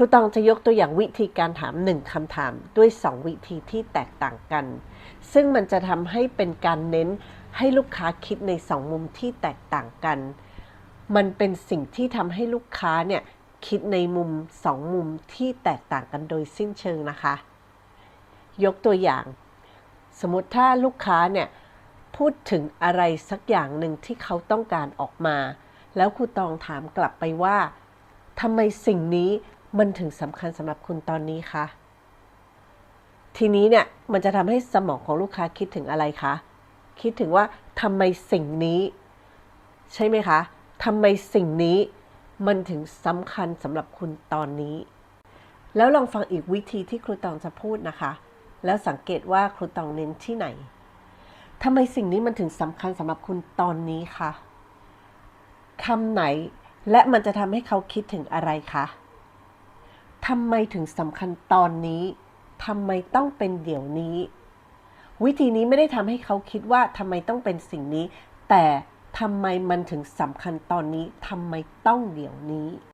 ครูตองจะยกตัวอย่างวิธีการถามหนึ่งคำถามด้วยสองวิธีที่แตกต่างกัน ซึ่งมันจะทำให้เป็นการเน้นให้ลูกค้าคิดในสองมุมที่แตกต่างกัน มันเป็นสิ่งที่ทำให้ลูกค้าเนี่ยคิดในมุมสองมุมที่แตกต่างกันโดยสิ้นเชิงนะคะ ยกตัวอย่าง สมมติถ้าลูกค้าเนี่ยพูดถึงอะไรสักอย่างหนึ่งที่เขาต้องการออกมา แล้วครูตองถามกลับไปว่าทำไมสิ่งนี้ มันถึงสำคัญสำหรับคุณตอนนี้คะทีนี้เนี่ยมันจะทำให้สมองของลูกค้าคิดถึงอะไรคะคิดถึงว่าทำไมสิ่งนี้ ใช่ไหมคะทำไมสิ่งนี้มันถึงสำคัญสำหรับคุณตอนนี้ แล้วลองฟังอีกวิธีที่ครูตองจะพูดนะคะ แล้วสังเกตว่าครูตองเน้นที่ไหนทำไมสิ่งนี้มันถึงสำคัญสำหรับคุณตอนนี้คะคำไหนและมันจะทำให้เขาคิดถึงอะไรคะ ทำไมถึงสำคัญตอนนี้ทำไมต้องเป็นเดี๋ยวนี้ วิธีนี้ไม่ได้ทำให้เขาคิดว่าทำไมต้องเป็นสิ่งนี้ แต่ทำไมมันถึงสำคัญตอนนี้ทำไมต้องเดี๋ยวนี้